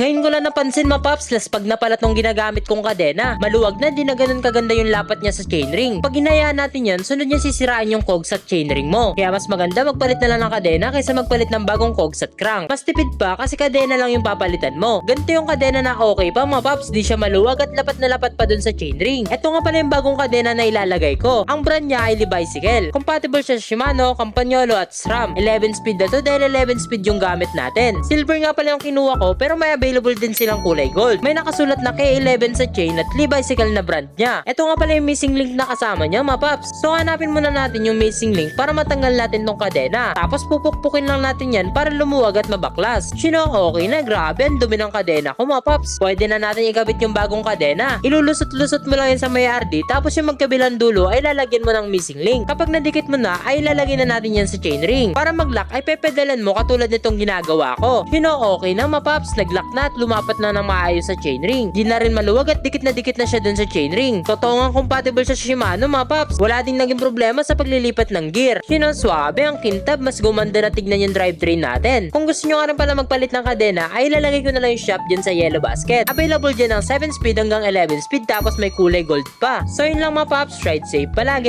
Ngayon ko lang napansin ma Paps, las pag napalat nung ginagamit kong kadena, maluwag na di na ganun kaganda yung lapat niya sa chainring. Pag hinayaan natin yan, sunod niya sisirain yung cogs at chainring mo. Kaya mas maganda magpalit na lang ng kadena kaysa magpalit ng bagong cogs at crank. Mas tipid pa kasi kadena lang yung papalitan mo. Ganito yung kadena na okay pa mga Paps, di siya maluwag at lapat na lapat pa dun sa chainring. Ito nga pala yung bagong kadena na ilalagay ko. Ang brand niya ay Bicycle. Compatible siya sa Shimano, Campagnolo at SRAM. 11 speed na to dahil 11 speed yung gamit natin. Silver nga pala yung kinuha ko pero may available din silang kulay gold. May nakasulat na K11 sa chain at Bicycle na brand niya. Ito nga pala yung missing link na kasama niya mga. So hanapin muna natin yung missing link para matanggal natin tong kadena. Tapos pupukpukin lang natin yan para lumuwag at mabaklas. Sino okay na grabe ang dumi ng kadena ko mga. Pwede na natin ikabit yung bagong kadena. Ilulusot-lusot mo lang yan sa may RD tapos yung magkabilang dulo ay lalagyan mo ng missing link. Kapag nadikit mo na ay lalagyan na natin yan sa chainring. Para mag-lock ay pepedalan mo katulad nitong ginagawa ko. Sino okay na mga paps. Nag-lock na at lumapat na ng maayos sa chainring. Di na rin maluwag at dikit na dikit na siya dun sa chainring. Totoo nga compatible siya sa Shimano mga paps. Wala ding naging problema sa paglilipat ng gear. Sino swabe ang kintab mas gumanda na tignan yung drivetrain natin. Kung gusto nyo nga rin pala magpalit ng kadena ay ilalagay ko na lang yung shop dyan sa yellow basket. Available dyan ng 7 speed hanggang 11 speed tapos may kulay gold pa. So yun lang mga paps, ride safe palagi.